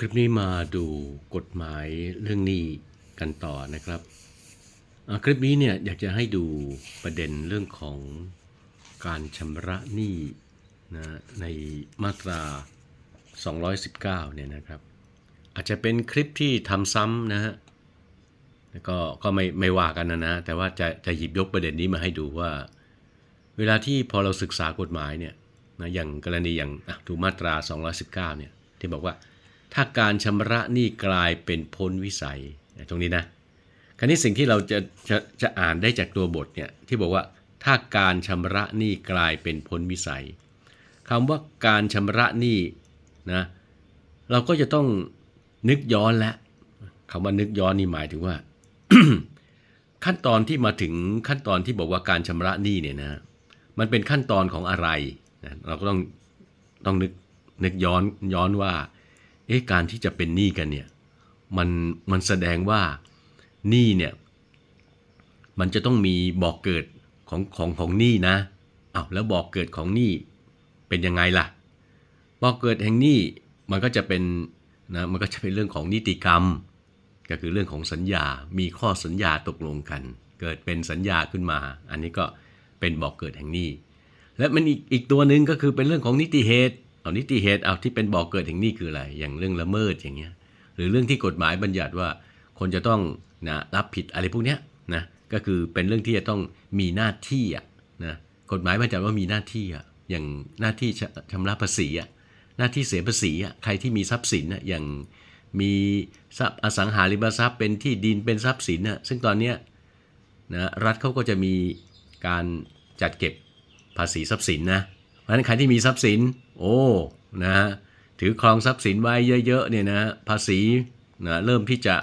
คลิปนี้มาดูกฎหมายเรื่องหนี้กันต่อนะครับคลิปนี้เนี่ยอยากจะให้ดูประเด็นเรื่องของการชำระหนี้นะในมาตรา 219 เนี่ยนะครับ อาจจะเป็นคลิปที่ทำซ้ำนะฮะแล้วก็ก็ไม่ไม่ว่ากันนะนะ แต่ว่าจะจะหยิบยกประเด็นนี้มาให้ดูว่า เวลาที่พอเราศึกษากฎหมายเนี่ยนะอย่างกรณีอย่างดูมาตรา 219 เนี่ยที่บอกว่า ถ้าการชำระหนี้กลายเป็นพ้นวิสัยตรงนี้นะคราวนี้สิ่งที่เราจะจะจะอ่านได้จากตัวบทเนี่ยที่บอกว่าถ้าการชำระหนี้กลายเป็นพ้นวิสัยคำว่าการชำระหนี้นะเราก็จะต้องนึกย้อนแล้วคำว่านึกย้อนนี่หมายถึงว่า ขั้นตอนที่มาถึงขั้นตอนที่บอกว่าการชำระหนี้เนี่ยนะมันเป็นขั้นตอนของอะไรนะเราก็ต้องต้องนึกนึกย้อนย้อนว่า เอ๊ะการที่จะเป็นหนี้กันเนี่ยมันมันแสดงว่าหนี้เนี่ยมันจะต้องมีบอกเกิดของของของหนี้นะอ้าวแล้วบอกเกิดของหนี้เป็นยังไงล่ะ บอกเกิดแห่งหนี้มันก็จะเป็นนะมันก็จะเป็นเรื่องของนิติกรรม ก็คือเรื่องของสัญญา มีข้อสัญญาตกลงกัน เกิดเป็นสัญญาขึ้นมา อันนี้ก็เป็นบอกเกิดแห่งหนี้ และมันอีกอีกตัวหนึ่งก็คือเป็นเรื่องของนิติเหตุ อนิติเหตุเอาที่เป็นบอกเกิดแห่งนี้คืออะไร อย่างเรื่องละเมิดอย่างเงี้ย หรือเรื่องที่กฎหมายบัญญัติว่าคนจะต้องนะรับผิดอะไรพวกเนี้ยนะก็คือเป็นเรื่องที่จะต้องมีหน้าที่อะนะกฎหมายบัญญัติว่ามีหน้าที่อะอย่างหน้าที่ชชำระภาษีอะหน้าที่เสียภาษีอะใครที่มีทรัพย์สินอะอย่างมีทรัพย์อสังหาริมทรัพย์เป็นที่ดินเป็นทรัพย์สินอะซึ่งตอนเนี้ยนะรัฐเขาก็จะมีการจัดเก็บภาษีทรัพย์สินนะเพราะฉะนั้นใครที่มีทรัพย์สิน โอ้นะฮะถือครองทรัพย์สินไว้เยอะๆเนี่ยนะภาษีนะเริ่มที่จะ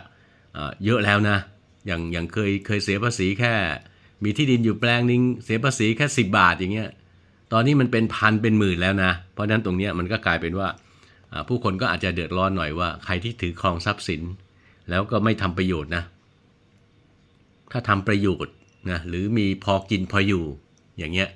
เยอะแล้วนะอย่างอย่างเคยเคยเสียภาษีแค่ มีที่ดินอยู่แปลงนึงเสียภาษีแค่ 10 บาทอย่างเงี้ยตอนนี้มันเป็นพันเป็นหมื่นแล้วนะ เพราะฉะนั้นตรงเนี้ยมันก็กลายเป็นว่าผู้คนก็อาจจะเดือดร้อนหน่อยว่าใครที่ถือครองทรัพย์สิน แล้วก็ไม่ทำประโยชน์นะ ถ้าทำประโยชน์นะหรือมีพอกินพออยู่อย่างเงี้ย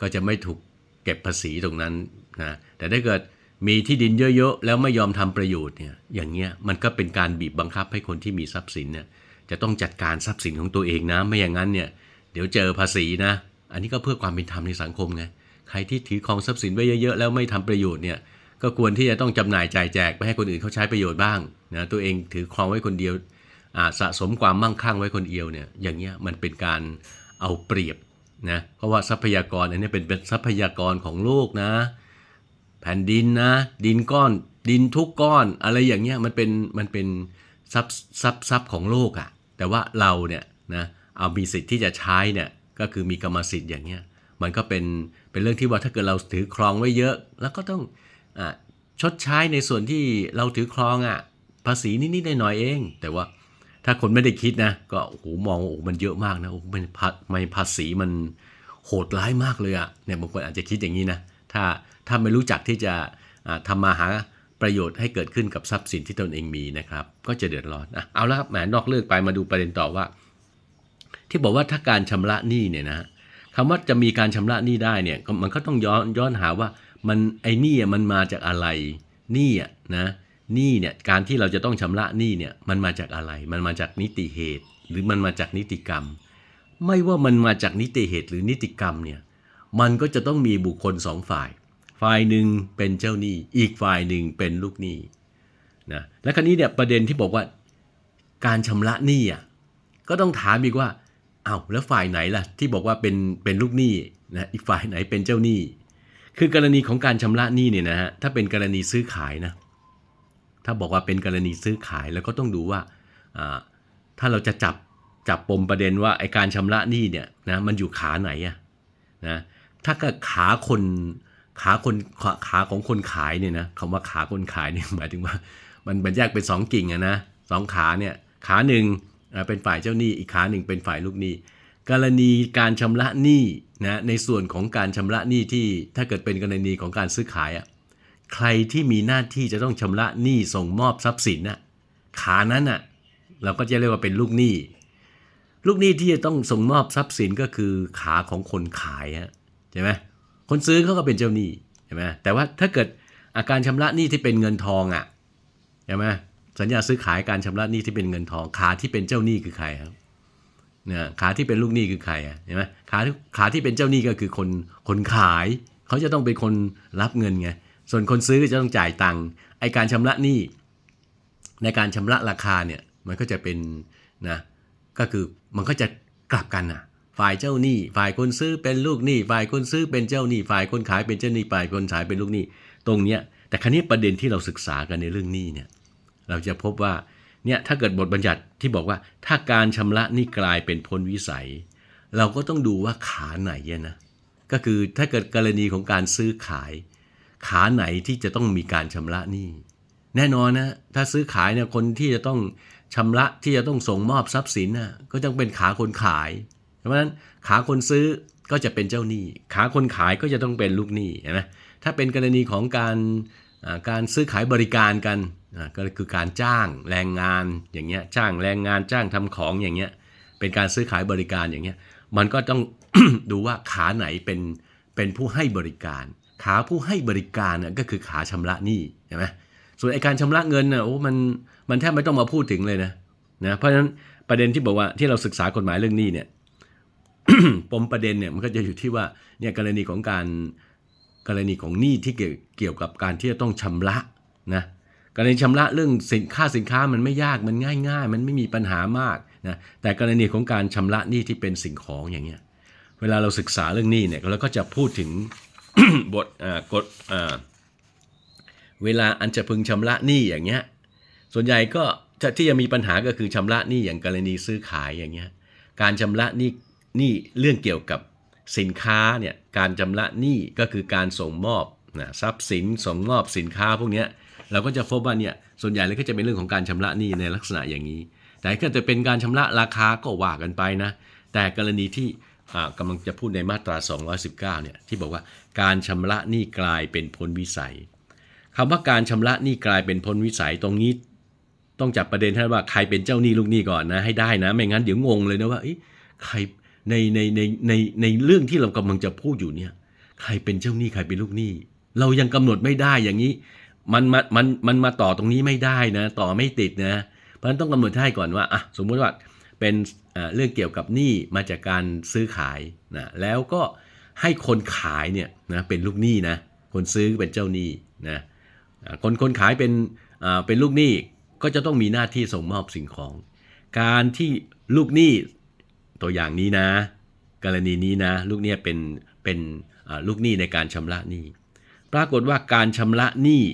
ก็จะไม่ถูกเก็บภาษีตรงนั้น นะแต่ถ้าเกิดมีที่ดินเยอะๆ แล้วไม่ยอมทำประโยชน์เนี่ยอย่างเงี้ยมันก็เป็นการบีบบังคับให้คนที่มีทรัพย์สินเนี่ยจะต้องจัดการทรัพย์สินของตัวเองนะ ไม่อย่างนั้นเนี่ยเดี๋ยวเจอภาษีนะ อันนี้ก็เพื่อความเป็นธรรมในสังคมไงใครที่ถือครองทรัพย์สินไว้เยอะๆ แล้วไม่ทำประโยชน์เนี่ยก็ควรที่จะต้องจำหน่ายจ่ายแจกไปให้คนอื่นเขาใช้ประโยชน์บ้างนะตัวเองถือครองไว้คนเดียวสะสมความมั่งคั่งไว้คนเดียวเนี่ยอย่างเงี้ยมันเป็นการเอาเปรียบนะเพราะว่าทรัพยากรอันนี้เป็นทรัพยากรของโลกนะ แผ่นดินนะ ดินก้อนดินทุกก้อน อะไรอย่างเงี้ยมันเป็นมันเป็นทรัพย์ทรัพย์ทรัพย์ของโลกอะ่ะ แต่ว่าเราเนี่ยนะเอามีสิทธิ์ที่จะใช้เนี่ยก็คือมีกรรมสิทธิ์อย่างเงี้ยมันก็เป็นเป็นเรื่องที่ว่าถ้าเกิดเราถือครองไว้เยอะ แล้วก็ต้องอ่าชดใช้ในส่วนที่เราถือครองอะ่ะภาษีนิดๆหน่อยๆเอง แต่ว่าถ้าคนไม่ได้คิดนะ ก็โอ้โหมองว่าโอ้มันเยอะมากนะโอ้มันภาษีมันโหดร้ายมากเลยอะเนี่ยบางคนอาจจะคิดอย่างนี้นะถ้า ถ้าไม่รู้จักที่จะอ่าทำมาหาประโยชน์ให้เกิดขึ้นกับทรัพย์สินที่ตนเองมีนะครับ ก็จะเดือดร้อนนะเอาละครับแหมนอกเรื่องไปมาดูประเด็นต่อว่า ที่บอกว่าถ้าการชำระหนี้เนี่ยนะคำว่าจะมีการชำระหนี้ได้เนี่ยมันก็ต้องย้อนย้อนหาว่ามันไอ้หนี้อะมันมาจากอะไรหนี้อะนะหนี้เนี่ยการที่เราจะต้องชำระหนี้เนี่ยมันมาจากอะไร มันมาจากนิติเหตุ หรือมันมาจากนิติกรรม ไม่ว่ามันมาจากนิติเหตุหรือนิติกรรมเนี่ยมันก็จะต้องมีบุคคลสองฝ่าย ฝ่ายหนึ่งเป็นเจ้าหนี้ อีกฝ่ายหนึ่งเป็นลูกหนี้นะและคราวนี้เนี่ยประเด็นที่บอกว่าการชำระหนี้อะก็ต้องถามอีกว่าอ้าวแล้วฝ่ายไหนล่ะที่บอกว่าเป็นเป็นลูกหนี้นะอีกฝ่ายไหนเป็นเจ้าหนี้ คือกรณีของการชำระหนี้เนี่ยนะฮะถ้าเป็นกรณีซื้อขายนะถ้าบอกว่าเป็นกรณีซื้อขายแล้วก็ต้องดูว่าอ่าถ้าเราจะจับจับปมประเด็นว่าไอการชำระหนี้เนี่ยนะมันอยู่ขาไหนอะนะถ้าก็ขาคน ขาคนขาของคนขายเนี่ยนะคำว่าขาคนขายเนี่ยหมายถึงว่า มันมันแยกเป็นสองกิ่งอะนะสองขาเนี่ยขาหนึ่งเป็นฝ่ายเจ้าหนี้อีกขาหนึ่งเป็นฝ่ายลูกหนี้กรณีการชำระหนี้นะในส่วนของการชำระหนี้ที่ถ้าเกิดเป็นกรณีของการซื้อขายอะใครที่มีหน้าที่จะต้องชำระหนี้ส่งมอบทรัพย์สินน่ะขานั้นน่ะเราก็จะเรียกว่าเป็นลูกหนี้ ลูกหนี้ที่จะต้องส่งมอบทรัพย์สินก็คือขาของคนขายฮะใช่ไหม คนซื้อเขาก็เป็นเจ้าหนี้ใช่ไหมแต่ว่าถ้าเกิดอาการชำระหนี้ที่เป็นเงินทองอะช่ไหมสัญญาซื้อขายการชำระหนี้ที่เป็นเงินทอง ขาที่เป็นเจ้าหนี้คือใครครับเนี่ยขาที่เป็นลูกหนี้คือใครอะเห็นไหมขาขาที่เป็นเจ้าหนี้ก็คือคนคนขาย เขาจะต้องเป็นคนรับเงินไงส่วนคนซื้อจะต้องจ่ายตังค์ไอการชำระหนี้ในการชำระราคาเนี่ยมันก็จะเป็นนะก็คือมันก็จะกลับกันนะ ฝ่ายเจ้าหนี้ ฝ่ายคนซื้อเป็นลูกหนี้ ฝ่ายคนซื้อเป็นเจ้าหนี้ ฝ่ายคนขายเป็นเจ้าหนี้ ฝ่ายคนขายเป็นลูกหนี้ ตรงเนี้ย แต่ครั้นี้ประเด็นที่เราศึกษากันในเรื่องหนี้เนี่ย เราจะพบว่า เนี่ย ถ้าเกิดบทบัญญัติที่บอกว่า ถ้าการชำระหนี้กลายเป็นพ้นวิสัย เราก็ต้องดูว่าขาไหนนะ ก็คือถ้าเกิดกรณีของการซื้อขาย ขาไหนที่จะต้องมีการชำระหนี้ แน่นอนนะ ถ้าซื้อขายเนี่ย คนที่จะต้องชำระที่จะต้องส่งมอบทรัพย์สินน่ะก็ต้องเป็นขาคนขาย เพราะฉะนั้นขาคนซื้อก็จะเป็นเจ้าหนี้ ขาคนขายก็จะต้องเป็นลูกหนี้นไหมถ้าเป็นกรณีของการการซื้อขายบริการกันก็คือการจ้างแรงงานอย่างเงี้ยจ้างแรงงานจ้างทำของอย่างเงี้ยเป็นการซื้อขายบริการอย่างเงี้ยมันก็ต้องดูว่าขาไหนเป็นเป็นผู้ให้บริการ ขาผู้ให้บริการน่ะก็คือขาชำระหนี้ใช่ไหมส่วนไอการชำระเงินน่ะโอ้มันมันแทบไม่ต้องมาพูดถึงเลยนะนะเพราะฉะนั้นประเด็นที่บอกว่าที่เราศึกษากฎหมายเรื่องหนี้เนี่ย ปมประเด็นเนี่ยมันก็จะอยู่ที่ว่าเนี่ยกรณีของการกรณีของหนี้ที่เกี่ยวเกี่ยวกับการที่จะต้องชำระนะกรณีชำระเรื่องสินค่าสินค้ามันไม่ยากมันง่ายๆมันไม่มีปัญหามากนะแต่กรณีของการชำระหนี้ที่เป็นสิ่งของอย่างเงี้ยเวลาเราศึกษาเรื่องหนี้เนี่ยเราก็จะพูดถึงบทกฎเวลาอันจะพึงชำระหนี้อย่างเงี้ยส่วนใหญ่ก็ที่จะมีปัญหาก็คือชำระหนี้อย่างกรณีซื้อขายอย่างเงี้ยการชำระหนี้ หนี้เรื่องเกี่ยวกับสินค้าเนี่ยการชำระหนี้ก็คือการส่งมอบนะทรัพย์สินส่งมอบสินค้าพวกนี้เราก็จะพบว่าเนี่ยส่วนใหญ่เลยก็จะเป็นเรื่องของการชำระหนี้ในลักษณะอย่างนี้ แต่ก็จะเป็นการชำระราคาก็ว่ากันไปนะ แต่กรณีที่อ่ากำลังจะพูดในมาตรา 219 เนี่ยที่บอกว่าการชำระหนี้กลายเป็นพ้นวิสัยคำว่าการชำระหนี้กลายเป็นพ้นวิสัยตรงนี้ต้องจับประเด็นให้ว่าใครเป็นเจ้าหนี้ลูกหนี้ก่อนนะให้ได้นะ ไม่งั้นเดี๋ยวงงเลยนะว่าใคร ในในในในในเรื่องที่เรากำลังจะพูดอยู่เนี่ยใครเป็นเจ้าหนี้ใครเป็นลูกหนี้ เรายังกำหนดไม่ได้อย่างนี้มันมามันมันมาต่อตรงนี้ไม่ได้นะ ต่อไม่ติดนะ เพราะฉะนั้นต้องกำหนดให้ก่อนว่าอะสมมุติว่าเป็นอ่าเรื่องเกี่ยวกับหนี้มาจากการซื้อขายนะแล้วก็ให้คนขายเนี่ยนะเป็นลูกหนี้นะคนซื้อเป็นเจ้าหนี้นะคนคนขายเป็นอ่าเป็นลูกหนี้ก็จะต้องมีหน้าที่ส่งมอบสิ่งของ การที่ลูกหนี้ ตัวอย่างนี้นะ กรณีนี้นะ ลูกหนี้เป็นเป็นลูกหนี้ในการชำระหนี้ ปรากฏว่าการชำระหนี้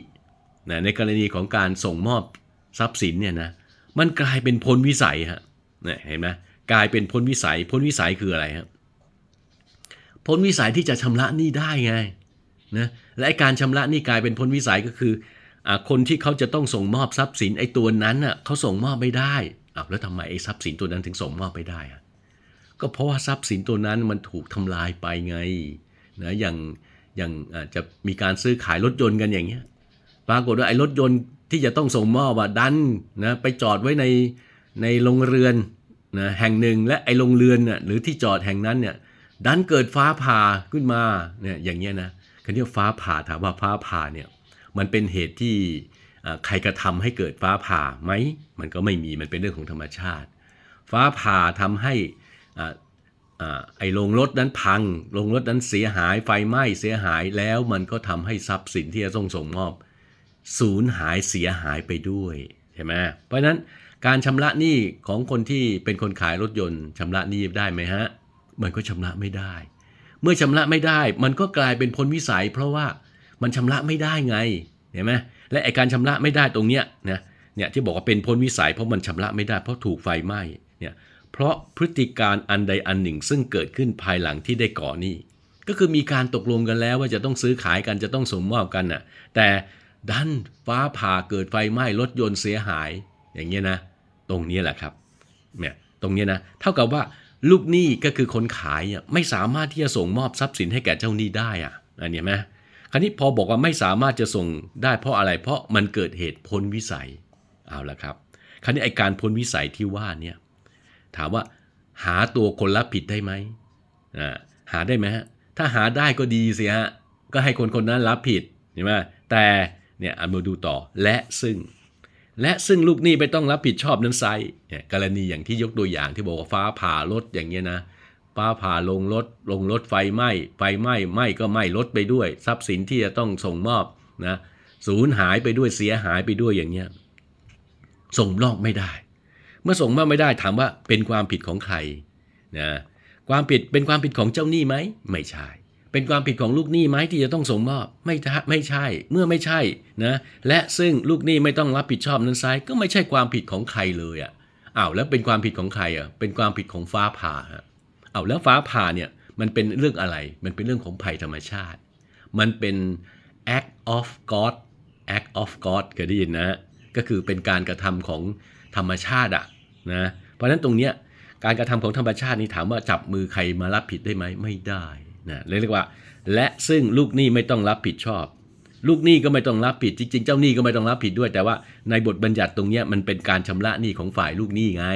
นะในกรณีของการส่งมอบทรัพย์สินเนี่ยนะมันกลายเป็นพ้นวิสัยฮะเนี่ยเห็นไหมกลายเป็นพ้นวิสัยพ้นวิสัยคืออะไรครับพ้นวิสัยที่จะชำระหนี้ได้ไงนะและการชำระหนี้กลายเป็นพ้นวิสัยก็คืออคนที่เขาจะต้องส่งมอบทรัพย์สินไอ้ตัวนั้นน่ะเขาส่งมอบไม่ได้อ้าวแล้วทำไมไอ้ทรัพย์สินตัวนั้นถึงส่งมอบไม่ได้อะ ก็เพราะว่าทรัพย์สินตัวนั้นมันถูกทำลายไปไงนะอย่างอย่างอาจจะมีการซื้อขายรถยนต์กันอย่างเงี้ยปรากฏว่าไอ้รถยนต์ที่จะต้องส่งมอบอะดันนะไปจอดไว้ในในโรงเรือนนะแห่งหนึ่งและไอ้โรงเรือนน่ะหรือที่จอดแห่งนั้นเนี่ยดันเกิดฟ้าผ่าขึ้นมาเนี่ยอย่างเงี้ยนะคันนี้ฟ้าผ่าถามว่าฟ้าผ่าเนี่ยมันเป็นเหตุที่ใครกระทำให้เกิดฟ้าผ่าไหมมันก็ไม่มีมันเป็นเรื่องของธรรมชาติ ฟ้าผ่าทำให้ ไอ้โรงรถนั้นพังโรงรถนั้นเสียหายไฟไหม้เสียหายแล้วมันก็ทำให้ทรัพย์สินที่จะต้องส่งมอบสูญหายเสียหายไปด้วยใช่ไหมเพราะฉะนั้นการชำระหนี้ของคนที่เป็นคนขายรถยนต์ชำระหนี้ได้ไหมฮะมันก็ชำระไม่ได้ เมื่อชำระไม่ได้ มันก็กลายเป็นพ้นวิสัย เพราะว่ามันชำระไม่ได้ไงเห็นไหมและไอการชำระไม่ได้ตรงเนี้ยนะเนี่ยที่บอกว่าเป็นพ้นวิสัยเพราะมันชำระไม่ได้เพราะถูกไฟไหม้เนี่ย เพราะพฤติการอันใดอันหนึ่ง ซึ่งเกิดขึ้นภายหลังที่ได้ก่อหนี้ก็คือมีการตกลงกันแล้วว่าจะต้องซื้อขายกันจะต้องส่งมอบกันน่ะ แต่ดันฟ้าผ่าเกิดไฟไหม้รถยนต์เสียหาย อย่างเงี้ยนะ ตรงนี้แหละครับเนี่ยตรงนี้นะ เท่ากับว่าลูกหนี้ก็คือคนขายเนี่ยไม่สามารถที่จะส่งมอบทรัพย์สินให้แก่เจ้าหนี้ได้อะอันนี้ไหมคราวนี้พอบอกว่าไม่สามารถจะส่งได้เพราะอะไร เพราะมันเกิดเหตุพ้นวิสัยเอาละครับ คราวนี้ไอการพ้นวิสัยที่ว่าเนี่ย ถามว่าหาตัวคนรับผิดได้ไหมอ่าหาได้ไหมฮะ ถ้าหาได้ก็ดีสิฮะ ก็ให้คนคนนั้นรับผิดใช่ไหมแต่เนี่ยเอามาดูต่อและซึ่ง และซึ่งลูกหนี้ไม่ต้องรับผิดชอบนั้นไซเนี่ยกรณีอย่างที่ยกตัวอย่างที่บอกว่าฟ้าผ่ารถอย่างเงี้ยนะฟ้าผ่าลงรถลงรถไฟไหม้ไฟไหม้ไหม้ก็ไหม้รถไปด้วย ทรัพย์สินที่จะต้องส่งมอบนะสูญหายไปด้วยเสียหายไปด้วยอย่างเงี้ยส่งมอบไม่ได้ เมื่อส่งมอบไม่ได้ถามว่าเป็นความผิดของใครนะความผิดเป็นความผิดของเจ้าหนี้ไหมไม่ใช่ เป็นความผิดของลูกหนี้ไหมที่จะต้องส่งมอบไม่ใช่ไม่ใช่ เมื่อไม่ใช่นะและซึ่งลูกหนี้ไม่ต้องรับผิดชอบนั้นไซก็ไม่ใช่ความผิดของใครเลยอะอ้าวแล้วเป็นความผิดของใครอะเป็นความผิดของฟ้าผ่าฮะอ้าวแล้วฟ้าผ่าเนี่ยมันเป็นเรื่องอะไร มันเป็นเรื่องของภัยธรรมชาติ มันเป็น act of God act of God เคยได้ยินนะ ก็คือเป็นการกระทำของธรรมชาติอะ นะเพราะฉะนั้นตรงเนี้ยการกระทำของธรรมชาตินี่ถามว่าจับมือใครมารับผิดได้ไหมไม่ได้นะเรียกว่า และซึ่งลูกหนี้ไม่ต้องรับผิดชอบ ลูกหนี้ก็ไม่ต้องรับผิดจริง ๆ เจ้าหนี้ก็ไม่ต้องรับผิดด้วย แต่ว่าในบทบัญญัติตรงเนี้ยมันเป็นการชำระหนี้ของฝ่ายลูกหนี้ไง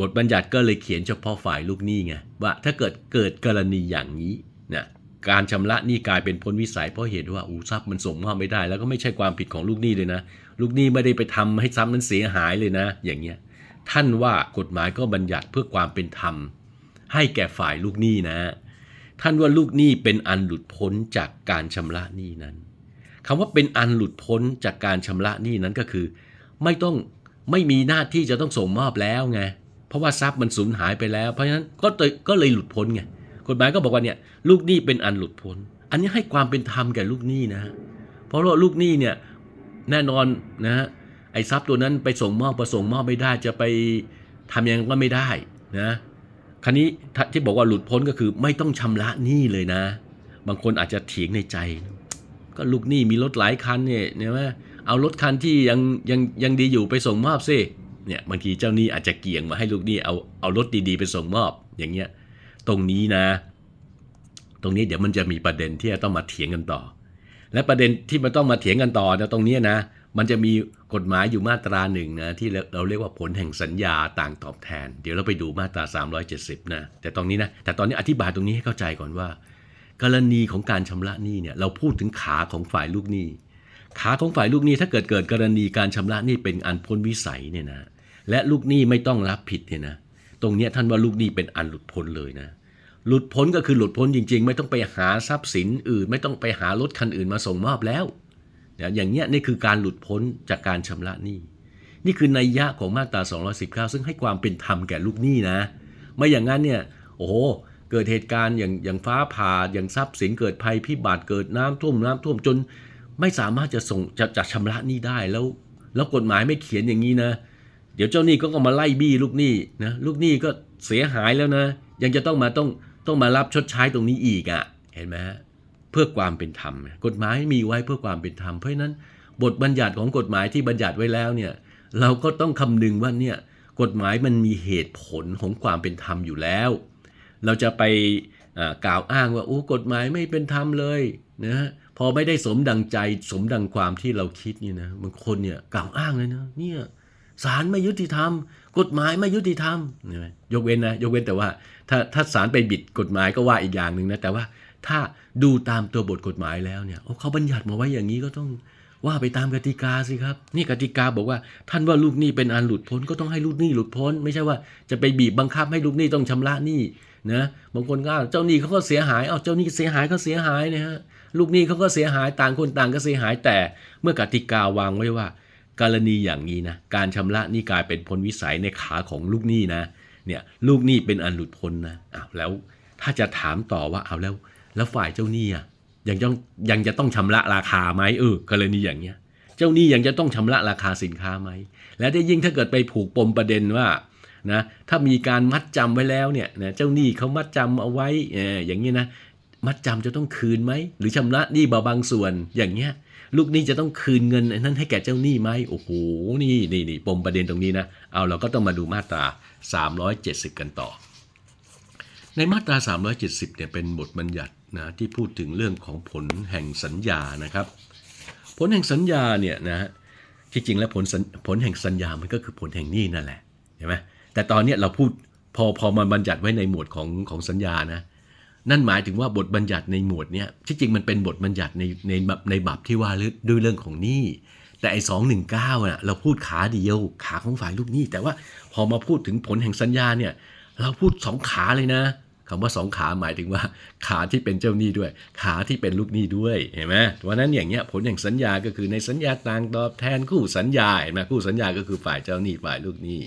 บทบัญญัติก็เลยเขียนเฉพาะฝ่ายลูกหนี้ไงว่าถ้าเกิดเกิดกรณีอย่างนี้นะการชำระหนี้กลายเป็นพ้นวิสัยเพราะเหตุว่าอูทรัพย์มันส่งมอบไม่ได้ แล้วก็ไม่ใช่ความผิดของลูกหนี้เลยนะ ลูกหนี้ไม่ได้ไปทำให้ทรัพย์นั้นเสียหายเลยนะ อย่างเงี้ย ท่านว่ากฎหมายก็บัญญัติเพื่อความเป็นธรรม ให้แก่ฝ่ายลูกหนี้นะ ท่านว่าลูกหนี้เป็นอันหลุดพ้นจากการชำระหนี้นั้นคำว่าเป็นอันหลุดพ้นจากการชำระหนี้นั้นก็คือ ไม่ต้องไม่มีหน้าที่จะต้องส่งมอบแล้วไงเพราะว่าทรัพย์มันสูญหายไปแล้ว เพราะฉะนั้นก็เลยก็เลยหลุดพ้นไงกฎหมายก็บอกว่าเนี่ยลูกหนี้เป็นอันหลุดพ้น อันนี้ให้ความเป็นธรรมแก่ลูกหนี้นะฮะเพราะว่าลูกหนี้เนี่ยแน่นอนนะฮะ ไอ้ทรัพย์ตัวนั้นไปส่งมอบประส่งมอบไม่ได้จะไปทำยังไงก็ไม่ได้นะคราวนี้ที่บอกว่าหลุดพ้นก็คือไม่ต้องชำระหนี้เลยนะ บางคนอาจจะเถียงในใจ ก็ลูกหนี้มีรถหลายคันเนี่ยเนี่ยว่าเอารถคันที่ยังยังยังดีอยู่ไปส่งมอบสิเนี่ยบางทีเจ้าหนี้อาจจะเกี่ยงมาให้ลูกหนี้เอาเอารถดีๆไปส่งมอบอย่างเงี้ยตรงนี้นะ ตรงนี้เดี๋ยวมันจะมีประเด็นที่จะต้องมาเถียงกันต่อ และประเด็นที่มันต้องมาเถียงกันต่อนะตรงเนี้ยนะ มันจะมีกฎหมายอยู่มาตราหนึ่งนะที่เราเรียกว่าผลแห่งสัญญาต่างตอบแทน เดี๋ยวเราไปดูมาตรา 370 นะ แต่ตรงนี้นะ แต่ตอนนี้อธิบายตรงนี้ให้เข้าใจก่อนว่า กรณีของการชำระหนี้เนี่ยเราพูดถึงขาของฝ่ายลูกหนี้ ขาของฝ่ายลูกหนี้ถ้าเกิดเกิดกรณีการชำระหนี้เป็นอันพ้นวิสัยเนี่ยนะและลูกหนี้ไม่ต้องรับผิดเนี่ยนะตรงนี้ท่านว่าลูกหนี้เป็นอันหลุดพ้นเลยนะหลุดพ้นก็คือหลุดพ้นจริง ๆ ไม่ต้องไปหาทรัพย์สินอื่น ไม่ต้องไปหารถคันอื่นมาส่งมอบแล้ว อย่างเงี้ยนี่คือการหลุดพ้นจากการชำระหนี้ นี่คือนัยยะของมาตรา219 ซึ่งให้ความเป็นธรรมแก่ลูกหนี้นะ ไม่อย่างนั้นเนี่ยโอ้โหเกิดเหตุการณ์อย่างอย่างฟ้าผ่าอย่างทรัพย์สินเกิดภัยพิบัติเกิดน้ำท่วมน้ำท่วมจนไม่สามารถจะส่งจะจะชำระหนี้ได้แล้ว แล้วกฎหมายไม่เขียนอย่างนี้นะ เดี๋ยวเจ้าหนี้ก็มาไล่บี้ลูกหนี้นะลูกหนี้ก็เสียหายแล้วนะ ยังจะต้องมาต้องต้องมารับชดใช้ตรงนี้อีกอะ่ะ เห็นไหมฮะ พื่อความเป็นธรรม กฎหมายมีไว้เพื่อความเป็นธรรม เพราะฉะนั้นบทบัญญัติของกฎหมายที่บัญญัติไว้แล้วเนี่ยเราก็ต้องคำนึงว่าเนี่ยกฎหมายมันมีเหตุผลของความเป็นธรรมอยู่แล้ว เราจะไปกล่าวอ้างว่าโอ้กฎหมายไม่เป็นธรรมเลยนะพอไม่ได้สมดังใจสมดังความที่เราคิดนี่นะบางคนเนี่ยกล่าวอ้างเลยนะเนี่ยศาลไม่ยุติธรรม กฎหมายไม่ยุติธรรมนไหมยกเว้นนะยกเว้นแต่ว่า ถ้าถ้าศาลไปบิดกฎหมายก็ว่าอีกอย่างหนึ่งนะแต่ว่า ถ้าดูตามตัวบทกฎหมายแล้วเนี่ยเขาบัญญัติมาไว้อย่างนี้ก็ต้องว่าไปตามกติกาสิครับ นี่กติกาบอกว่าท่านว่าลูกหนี้เป็นอันหลุดพ้นก็ต้องให้ลูกหนี้หลุดพ้น ไม่ใช่ว่าจะไปบีบบังคับให้ลูกหนี้ต้องชำระหนี้นะบางคนก็อ้าวเจ้าหนี้เขาก็เสียหายเอาเจ้าหนี้เสียหายก็เสียหายนะฮะลูกหนี้เขาก็เสียหายต่างคนต่างก็เสียหายแต่เมื่อกติกาวางไว้ว่า กรณีอย่างนี้นะการชำระหนี้กลายเป็นพ้นวิสัยในขาของลูกหนี้นะเนี่ยลูกหนี้เป็นอันหลุดพ้นนะอ้าวแล้วถ้าจะถามต่อว่าเอาแล้ว แล้วฝ่ายเจ้าหนี้อะยังต้องยังจะต้องชำระราคาไหมเออกรณีอย่างเนี้ย เจ้าหนี้ยังจะต้องชำระราคาสินค้าไหม และได้ยิ่งถ้าเกิดไปผูกปมประเด็นว่านะถ้ามีการมัดจำไว้แล้วเนี่ยนะเจ้าหนี้เขามัดจำเอาไว้เอออย่างนี้นะมัดจำจะต้องคืนไหมหรือชำระหนี้เบาบางส่วนอย่างเงี้ยลูกหนี้จะต้องคืนเงินนนั้นให้แก่เจ้าหนี้ไหมโอ้โหนี่นี่นี่ปมประเด็นตรงนี้นะเอาเราก็ต้องมาดูมาตรา 370 กันต่อ ในมาตรา 370เนี่ยเป็นบทบัญญัตินะที่พูดถึงเรื่องของผลแห่งสัญญานะครับ ผลแห่งสัญญาเนี่ยนะฮะที่จริงแล้วผลสัญผลแห่งสัญญามันก็คือผลแห่งหนี้นั่นแหละเห็นไหมแต่ตอนนี้เราพูดพอพอมาบัญญัติไว้ในหมวดของของสัญญานะนั่นหมายถึงว่าบทบัญญัติในหมวดเนี้ยที่จริงมันเป็นบทบัญญัติในในในบับที่ว่าด้วยเรื่องของหนี้แต่ไอ้สองหนึ่งเก้าน่ะเราพูดขาเดียวขาของฝ่ายลูกหนี้ แต่ว่าพอมาพูดถึงผลแห่งสัญญาเนี่ยเราพูดสองขาเลยนะ คำว่าสองขาหมายถึงว่า ขาที่เป็นเจ้าหนี้ด้วย ขาที่เป็นลูกหนี้ด้วยเห็นไหมเพราะนั้นอย่างเงี้ยผลแห่างสัญญาก็คือในสัญญาต่างตอบแทนคู่สัญญาเห็นไหมคู่สัญญาก็คือฝ่ายเจ้าหนี้ฝ่ายลูกหนี้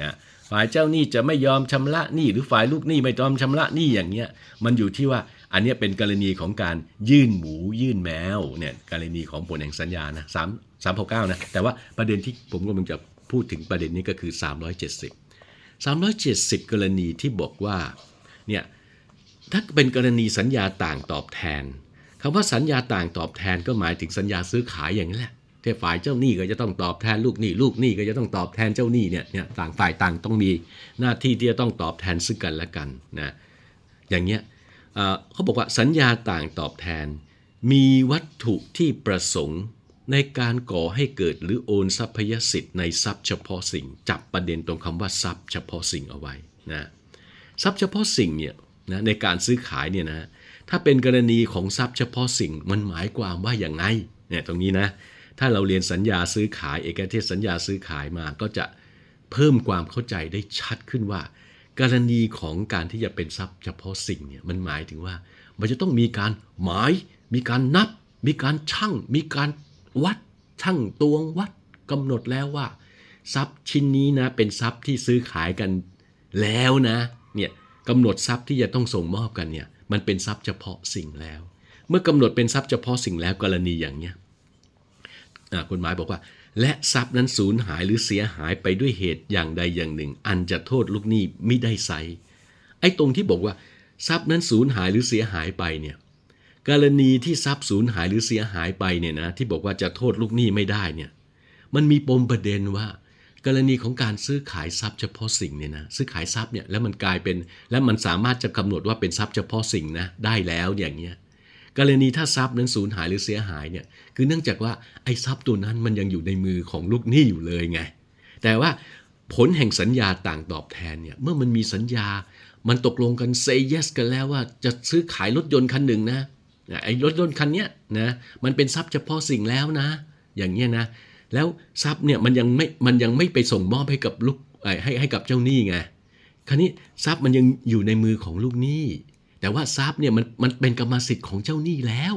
นะฝ่ายเจ้าหนี้จะไม่ยอมชำระหนี้หรือฝ่ายลูกหนี้ไม่ยอมชำระหนี้อย่างเงี้ยมันอยู่ที่ว่าอันนี้เป็นกรณีของการยื่นหมูยื่นแมวเนี่ยกรณีของผลแห่งสัญญานะสามสามหกเก้านะแต่ว่าประเด็นที่ผมกำลังจะพูดถึงประเด็นนี้ก็คือ 370 370 กรณีที่บอกว่า เนี่ยถ้าเป็นกรณีสัญญาต่างตอบแทนคำว่าสัญญาต่างตอบแทนก็หมายถึงสัญญาซื้อขายอย่างนี้แหละที่ฝ่ายเจ้าหนี้ก็จะต้องตอบแทนลูกหนี้ลูกหนี้ก็จะต้องตอบแทนเจ้าหนี้เนี่ยเนี่ยต่างฝ่ายต่างต้องมีหน้าที่ที่จะต้องตอบแทนซึ่งกันและกันนะอย่างเงี้ยเขาบอกว่าสัญญาต่างตอบแทน มีวัตถุที่ประสงค์ในการก่อให้เกิดหรือโอนทรัพยสิทธิ์ในทรัพย์เฉพาะสิ่ง จับประเด็นตรงคำว่าทรัพย์เฉพาะสิ่งเอาไว้นะ ทรัพย์เฉพาะสิ่งเนี่ยนะในการซื้อขายเนี่ยนะถ้าเป็นกรณีของทรัพย์เฉพาะสิ่งมันหมายความว่าอย่างไงเนี่ยตรงนี้นะถ้าเราเรียนสัญญาซื้อขายเอกเทศสัญญาซื้อขายมาก็จะเพิ่มความเข้าใจได้ชัดขึ้นว่า กรณีของการที่จะเป็นทรัพย์เฉพาะสิ่งเนี่ยมันหมายถึงว่า มันจะต้องมีการหมาย มีการนับ มีการชั่ง มีการวัดชั่งตวงวัดกำหนดแล้วว่า ทรัพย์ชิ้นนี้นะเป็นทรัพย์ที่ซื้อขายกันแล้วนะ เนี่ยกำหนดทรัพย์ที่จะต้องส่งมอบกันเนี่ยมันเป็นทรัพย์เฉพาะสิ่งแล้ว เมื่อกำหนดเป็นทรัพย์เฉพาะสิ่งแล้วกรณีอย่างเนี้ยกฎหมายบอกว่า และทรัพย์นั้นสูญหายหรือเสียหายไปด้วยเหตุอย่างใดอย่างหนึ่ง อันจะโทษลูกหนี้ไม่ได้ไซไอ้ตรงที่บอกว่า ทรัพย์นั้นสูญหายหรือเสียหายไปเนี่ยกรณีที่ทรัพย์สูญหายหรือเสียหายไปเนี่ยนะที่บอกว่าจะโทษลูกหนี้ไม่ได้เนี่ยมันมีปมประเด็นว่า กรณีของการซื้อขายทรัพย์เฉพาะสิ่งเนี่ยนะซื้อขายทรัพย์เนี่ยแล้วมันกลายเป็น แล้วมันสามารถจะกำหนดว่าเป็นทรัพย์เฉพาะสิ่งนะได้แล้วอย่างเงี้ยกรณีถ้าทรัพย์นั้นสูญหายหรือเสียหายเนี่ยคือเนื่องจากว่าไอ้ทรัพย์ตัวนั้นมันยังอยู่ในมือของลูกหนี้อยู่เลยไงแต่ว่าผลแห่งสัญญาต่างตอบแทนเนี่ยเมื่อมันมีสัญญา มันตกลงกัน say yes กันแล้วว่าจะซื้อขายรถยนต์คันหนึ่งนะไอ้รถยนต์คันเนี้ยนะมันเป็นทรัพย์เฉพาะสิ่งแล้วนะ อย่างเงี้ยนะ แล้วทรัพย์เนี่ยมันยังไม่มันยังไม่ไปส่งมอบให้กับลูกให้ให้กับเจ้าหนี้ไงคราวนี้ทรัพย์มันยังอยู่ในมือของลูกหนี้ แต่ว่าทรัพย์เนี่ยมันมันเป็นกรรมสิทธิ์ของเจ้าหนี้แล้ว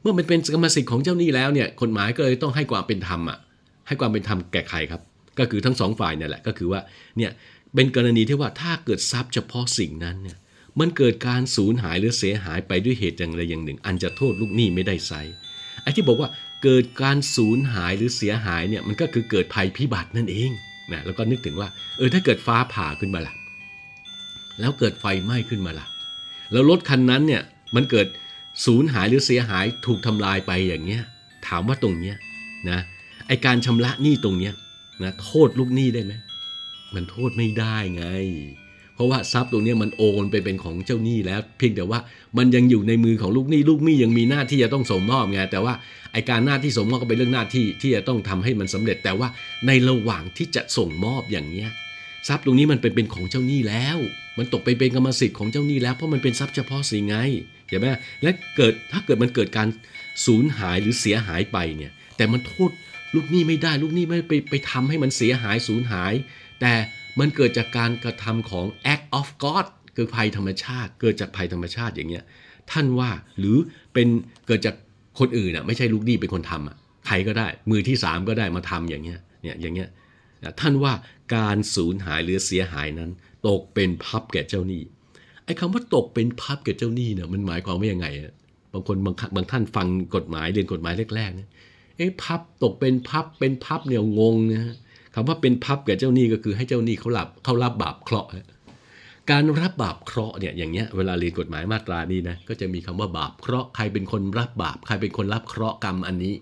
เมื่อมันเป็นกรรมสิทธิ์ของเจ้าหนี้แล้วเนี่ยกฎหมายก็เลยต้องให้ความเป็นธรรมอะให้ความเป็นธรรมแก่ใครครับ ก็คือทั้งสองฝ่ายเนี่ยแหละก็คือว่าเนี่ยเป็นกรณีที่ว่าถ้าเกิดทรัพย์เฉพาะสิ่งนั้นเนี่ยมันเกิดการสูญหายหรือเสียหายไปด้วยเหตุอย่างใดอย่างหนึ่ง อันจะโทษลูกหนี้ไม่ได้ไซไอ้ที่บอกว่า เกิดการสูญหายหรือเสียหายเนี่ยมันก็คือเกิดภัยพิบัตินั่นเองนะแล้วก็นึกถึงว่าเออถ้าเกิดฟ้าผ่าขึ้นมาล่ะ แล้วเกิดไฟไหม้ขึ้นมาล่ะ แล้วรถคันนั้นเนี่ยมันเกิดสูญหายหรือเสียหายถูกทำลายไปอย่างเงี้ยถามว่าตรงเนี้ยนะไอการชำระหนี้ตรงเนี้ยนะโทษลูกหนี้ได้ไหมมันโทษไม่ได้ไง ราะว่าทรัพย์ตรงนี้มันโอนไปเป็นของเจ้าหนี้แล้ว เพียงแต่ว่ามันยังอยู่ในมือของลูกหนี้ลูกหนี้ยังมีหน้าที่จะต้องส่งมอบไงแต่ว่าไอการหน้าที่ส่งมอบก็เป็นเรื่องหน้าที่ที่จะต้องทำให้มันสำเร็จ แต่ว่าในระหว่างที่จะส่งมอบอย่างเนี้ยทรัพย์ตรงนี้มันเป็นเป็นของเจ้าหนี้แล้ว มันตกไปเป็นกรรมสิทธิ์ของเจ้าหนี้แล้วเพราะมันเป็นทรัพย์เฉพาะสิ่งไงเห็นไหมและเกิดถ้าเกิดมันเกิดการสูญหายหรือเสียหายไปเนี่ยแต่มันโทษลูกหนี้ไม่ได้ ลูกหนี้ไม่ไปไปทำให้มันเสียหายสูญหาย แต่ มันเกิดจากการกระทำของ act of God คือภัยธรรมชาติ เกิดจากภัยธรรมชาติอย่างเงี้ย ท่านว่าหรือเป็นเกิดจากคนอื่นอะไม่ใช่ลูกหนี้เป็นคนทำอะใครก็ได้มือที่สามก็ได้มาทำอย่างเงี้ยเนี่ยอย่างเงี้ยท่านว่าการสูญหายหรือเสียหายนั้น ตกเป็นพับแก่เจ้าหนี้ไอ้คำว่าตกเป็นพับแก่เจ้าหนี้เนี่ยมันหมายความว่ายังไงอะบางคนบางบางท่านฟังกฎหมายเรียนกฎหมายแรกๆเนี่ยเอ๊ะพับตกเป็นพับเป็นพับเนี่ยงงนะฮะ คำว่าเป็นพับแก่เจ้าหนี้ก็คือให้เจ้าหนี้เขารับเขารับบาปเคราะห์การรับบาปเคราะห์เนี่ยอย่างเงี้ยเวลาเรียนกฎหมายมาตรานี้นะก็จะมีคำว่าบาปเคราะห์ใครเป็นคนรับบาปใครเป็นคนรับเคราะห์กรรมอันนี้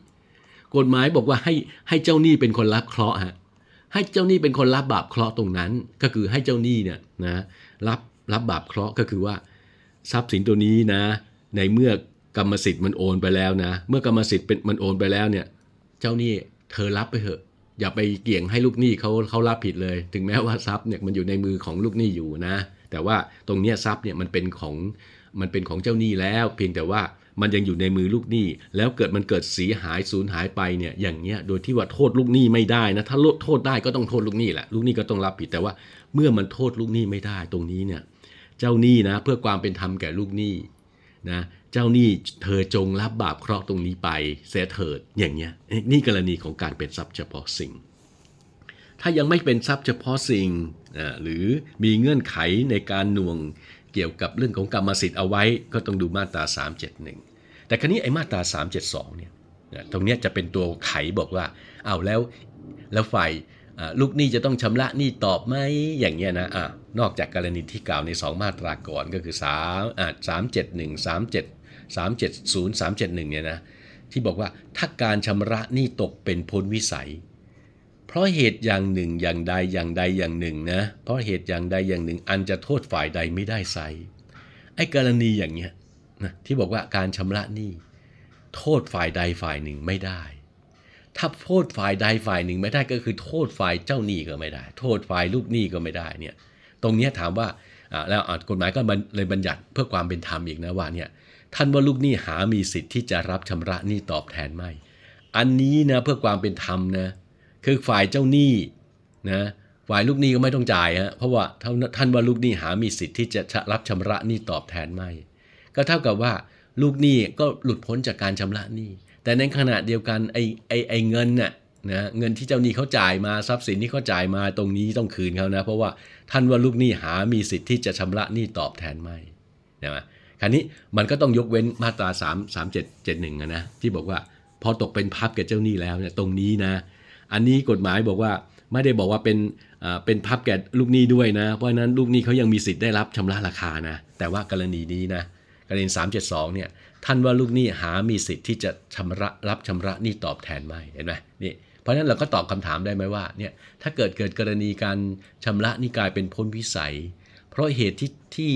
กฎหมายบอกว่าให้ให้เจ้าหนี้เป็นคนรับเคราะห์ฮะให้เจ้าหนี้เป็นคนรับบาปเคราะห์ตรงนั้น ก็คือให้เจ้าหนี้เนี่ยนะรับรับบาปเคราะห์ก็คือว่า ทรัพย์สินตัวนี้นะ ในเมื่อกรรมสิทธิ์มันโอนไปแล้วนะ เมื่อกรรมสิทธิ์เป็นมันโอนไปแล้วเนี่ย เจ้าหนี้เธอรับไปเถอะ อย่าไปเกี่ยงให้ลูกหนี้เขาเขารับผิดเลย ถึงแม้ว่าทรัพย์เนี่ยมันอยู่ในมือของลูกหนี้อยู่นะ แต่ว่าตรงเนี้ยทรัพย์เนี่ยมันเป็นของมันเป็นของเจ้าหนี้แล้ว เพียงแต่ว่ามันยังอยู่ในมือลูกหนี้ แล้วเกิดมันเกิดเสียหายสูญหายไปเนี่ยอย่างเงี้ยโดยที่ว่าโทษลูกหนี้ไม่ได้นะถ้าโทษได้ก็ต้องโทษลูกหนี้แหละลูกหนี้ก็ต้องรับผิดแต่ว่าเมื่อมันโทษลูกหนี้ไม่ได้ตรงนี้เนี่ยเจ้าหนี้นะเพื่อความเป็นธรรมแก่ลูกหนี้นะ เจ้าหนี้เธอจงรับบาปเคราะห์ตรงนี้ไปเสียเถิดอย่างเงี้ยนี่กรณีของการเป็นทรัพย์เฉพาะสิ่ง ถ้ายังไม่เป็นทรัพย์เฉพาะสิ่งหรือมีเงื่อนไขในการหน่วงเกี่ยวกับเรื่องของกรรมสิทธิ์เอาไว้ก็ต้องดูมาตรา 371 แต่ครนี้ไอ้มาตรา 372 เนี่ยตรงเนี้ยจะเป็นตัวไขบอกว่าเอาแล้วแล้วฝ่ายลูกหนี้จะต้องชำระหนี้ตอบไหมอย่างเงี้ยนะอ่านอกจากกรณีที่กล่าวใน 2 มาตราก่อนก็คือ3อ่า371 37 370 371เนี่ยนะที่บอกว่าถ้าการชำระหนี้ตกเป็นพ้นวิสัย เพราะเหตุอย่างหนึ่งอย่างใดอย่างใดอย่างหนึ่งนะเพราะเหตุอย่างใดอย่างหนึ่ง อันจะโทษฝ่ายใดไม่ได้ไซไอ้กรณีอย่างเงี้ยนะที่บอกว่าการชำระหนี้โทษฝ่ายใดฝ่ายหนึ่งไม่ได้ ถ้าโทษฝ่ายใดฝ่ายหนึ่งไม่ได้ก็คือโทษฝ่ายเจ้าหนี้ก็ไม่ได้ โทษฝ่ายลูกหนี้ก็ไม่ได้เนี่ยตรงนี้ถามว่าแล้วกฎหมายก็เลยบัญญัติเพื่อความเป็นธรรมอีกนะว่าเนี่ย ท่านว่าลูกหนี้หามีสิทธิ์ที่จะรับชำระหนี้ตอบแทนไม่ อันนี้นะเพื่อความเป็นธรรมนะคือฝ่ายเจ้าหนี้นะฝ่ายลูกหนี้ก็ไม่ต้องจ่ายฮะเพราะว่าท่านว่าลูกหนี้หามีสิทธิ์ที่จะรับชำระหนี้ตอบแทนไม่ ก็เท่ากับว่าลูกหนี้ก็หลุดพ้นจากการชำระหนี้ แต่ในขณะเดียวกันไอ้ไอ้ไอ้เงินน่ะนะเงินที่เจ้าหนี้เขาจ่ายมาทรัพย์สินที่เขาจ่ายมาตรงนี้ต้องคืนเขานะ เพราะว่าท่านว่าลูกหนี้หามีสิทธิ์ที่จะชำระหนี้ตอบแทนไม่นะ คราวนี้มันก็ต้องยกเว้นมาตรา 3 3 7 7 1นะที่บอกว่าพอตกเป็นพับแก่เจ้าหนี้แล้วเนี่ยตรงนี้นะ อันนี้กฎหมายบอกว่าไม่ได้บอกว่าเป็นเป็นพับแก่ลูกหนี้ด้วยนะ เพราะฉะนั้นลูกหนี้เขายังมีสิทธิ์ได้รับชำระราคานะ แต่ว่ากรณีนี้นะกรณี372เนี่ยท่านว่าลูกหนี้หามีสิทธิ์ที่จะชำระรับชำระหนี้ตอบแทนไหมเห็นไหมนี่เพราะฉะนั้นเราก็ตอบคำถามได้ไหมว่าเนี่ยถ้าเกิดเกิดกรณีการชำระนี้กลายเป็นพ้นวิสัย เพราะเหตุที่ที่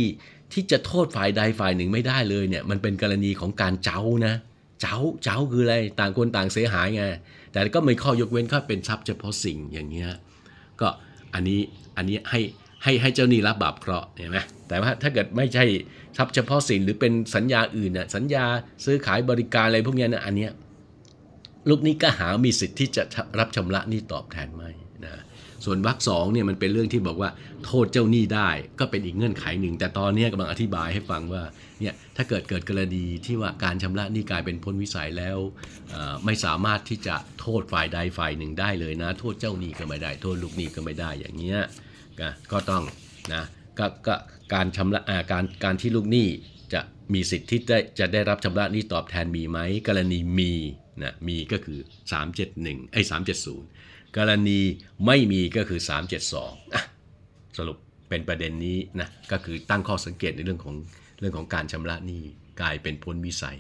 ที่จะโทษฝ่ายใดฝ่ายหนึ่งไม่ได้เลยเนี่ยมันเป็นกรณีของการเจ้านะเจ้าเจ้าคืออะไรต่างคนต่างเสียหายไงแต่ก็มีข้อยกเว้นก็เป็นทรัพย์เฉพาะสิ่งอย่างเงี้ยก็อันนี้อันนี้ให้ให้ให้เจ้าหนี้รับบาปเคราะห์เห็นไหมแต่ว่าถ้าเกิดไม่ใช่ทรัพย์เฉพาะสิ่งหรือเป็นสัญญาอื่นน่ะสัญญาซื้อขายบริการอะไรพวกนี้นะอันเนี้ยลูกนี้ก็หามีสิทธิ์ที่จะรับชำระหนี้ตอบแทนไหมนะ ส่วนวรรคสองเนี่ยมันเป็นเรื่องที่บอกว่าโทษเจ้าหนี้ได้ก็เป็นอีกเงื่อนไขหนึ่ง แต่ตอนนี้กำลังอธิบายให้ฟังว่าเนี่ยถ้าเกิดเกิดกรณีที่ว่าการชำระหนี้กลายเป็นพ้นวิสัยแล้วไม่สามารถที่จะโทษฝ่ายใดฝ่ายหนึ่งได้เลยนะ โทษเจ้าหนี้ก็ไม่ได้ โทษลูกหนี้ก็ไม่ได้อย่างเงี้ยก็ก็ต้องนะก็ก็การชำระการการที่ลูกหนี้จะมีสิทธิ์ที่ได้จะได้รับชำระหนี้ตอบแทนมีไหมกรณีมีนะมีก็คือ 371ไอ้370 กรณีไม่มีก็คือ 372อะสรุปเป็นประเด็นนี้นะก็คือตั้งข้อสังเกตในเรื่องของเรื่องของการชำระหนี้กลายเป็นพ้นวิสัย